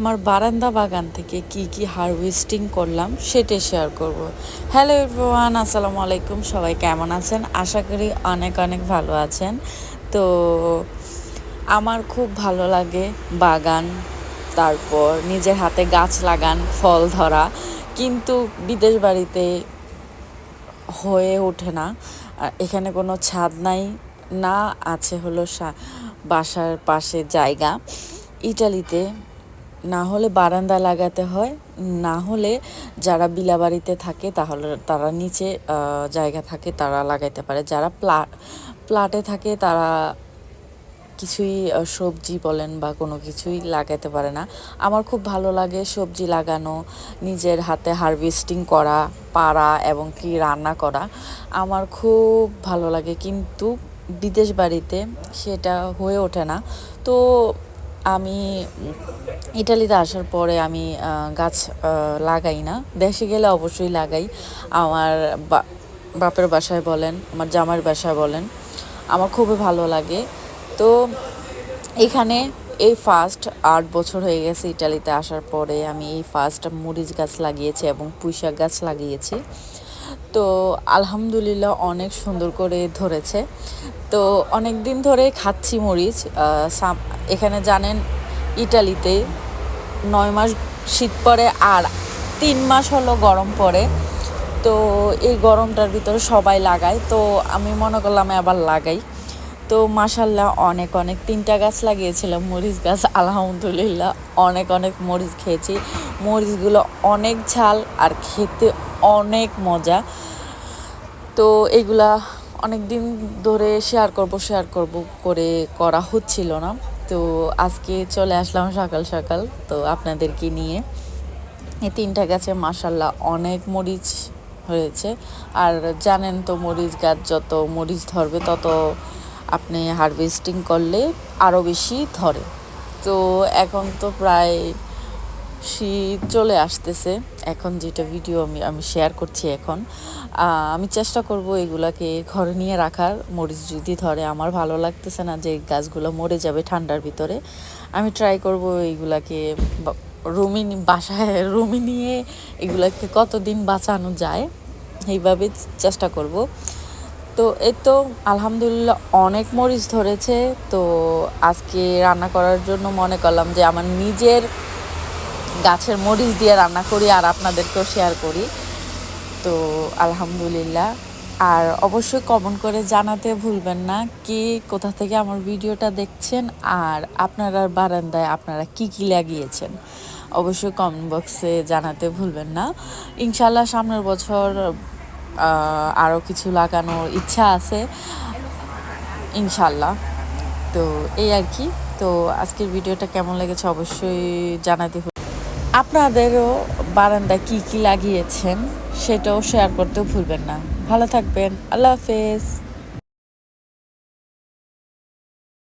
আমার বারান্দা বাগান থেকে কি কি হারভেস্টিং করলাম সেটা শেয়ার করব। হ্যালো এভরিওয়ান আসসালামু আলাইকুম, সবাই কেমন আছেন? আশা করি অনেক অনেক ভালো আছেন। তো আমার খুব ভালো লাগে বাগান, তারপর নিজের হাতে গাছ লাগান, ফল ধরা, কিন্তু বিদেশ বাড়িতে হয়ে ওঠে না। এখানে কোনো ছাদ নাই, না আছে হলো বাসার পাশে জায়গা। ইটালিতে না হলে বারান্দা লাগাতে হয়, না হলে যারা বিলাবাড়িতে থাকে তাহলে তারা নিচে জায়গা থাকে তারা লাগাইতে পারে। যারা প্লা, প্লাটে থাকে তারা কিছুই সবজি বলেন বা কোনো কিছুই লাগাতে পারে না। আমার খুব ভালো লাগে সবজি লাগানো, নিজের হাতে হারভেস্টিং করা, পাড়া এবং কি রান্না করা। আমার খুব ভালো লাগে, কিন্তু বিদেশ বাড়িতে সেটা হয়ে ওঠে না। তো আমি ইটালিতে আসার পরে আমি গাছ লাগাই না। দেশে গেলে অবশ্যই লাগাই। আমার বাপের বাসায় বলেন, আমার জামাইয়ের বাসায় বলেন, আমার খুবই ভালো লাগে। তো এখানে এই ফার্স্ট আট বছর হয়ে গেছে ইটালিতে আসার পরে আমি এই ফার্স্ট মরিচ গাছ লাগিয়েছি এবং পুঁইশাক গাছ লাগিয়েছি। তো আলহামদুলিল্লাহ অনেক সুন্দর করে ধরেছে। তো অনেক দিন ধরে খাচ্ছি মরিচ এখানে জানেন ইটালিতে নয় মাস শীত পড়ে আর তিন মাস হলো গরম পড়ে। তো এই গরমটার ভিতরে সবাই লাগায়, তো আমি মনে করলাম আবার লাগাই। তো মাসাল্লাহ অনেক অনেক তিনটা গাছ লাগিয়েছিলাম মরিচ গাছ, আলহামদুলিল্লাহ অনেক অনেক মরিচ খেয়েছি। মরিচগুলো অনেক ঝাল আর খেতে অনেক মজা। তো এগুলা অনেক দিন ধরে শেয়ার করব শেয়ার করব করে করা হচ্ছিল না। তো আজকে চলে আসলাম সকাল সকাল, তো আপনাদেরকে নিয়ে। এই তিনটা গাছে মাসাল্লাহ অনেক মরিচ হয়েছে। আর জানেন তো মরিচ গাছ যত মরিচ ধরবে তত আপনি হারভেস্টিং করলে আরও বেশি ধরে। তো এখন তো প্রায় শীত চলে আসতেছে। এখন যেটা ভিডিও আমি আমি শেয়ার করছি এখন আমি চেষ্টা করব এগুলাকে ঘরে নিয়ে রাখার। মরিচ যদি ধরে, আমার ভালো লাগতেছে না যে গাছগুলো মরে যাবে ঠান্ডার ভিতরে। আমি ট্রাই করব এইগুলাকে রুমি বাসায় রুমি নিয়ে এগুলাকে কতদিন বাঁচানো যায়, এইভাবে চেষ্টা করব। তো এই তো আলহামদুলিল্লাহ অনেক মরিচ ধরেছে। তো আজকে রান্না করার জন্য মনে করলাম যে আমার নিজের গাছের মরিচ দিয়ে রান্না করি আর আপনাদেরকেও শেয়ার করি। তো আলহামদুলিল্লাহ। আর অবশ্যই কমেন্ট করে জানাতে ভুলবেন না কি কোথা থেকে আমার ভিডিওটা দেখছেন আর আপনারা বারান্দায় আপনারা কি কি লাগিয়েছেন। অবশ্যই কমেন্ট বক্সে জানাতে ভুলবেন না। ইনশাল্লাহ সামনের বছর আরও কিছু লাগানোর ইচ্ছা আছে ইনশাল্লাহ তো এই আর কি। তো আজকের ভিডিওটা কেমন লেগেছে অবশ্যই জানাতে আপনাদেরও বারান্দায় কি কি লাগিয়েছেন সেটাও শেয়ার করতেও ভুলবেন না। ভালো থাকবেন। আল্লাহ হাফেজ।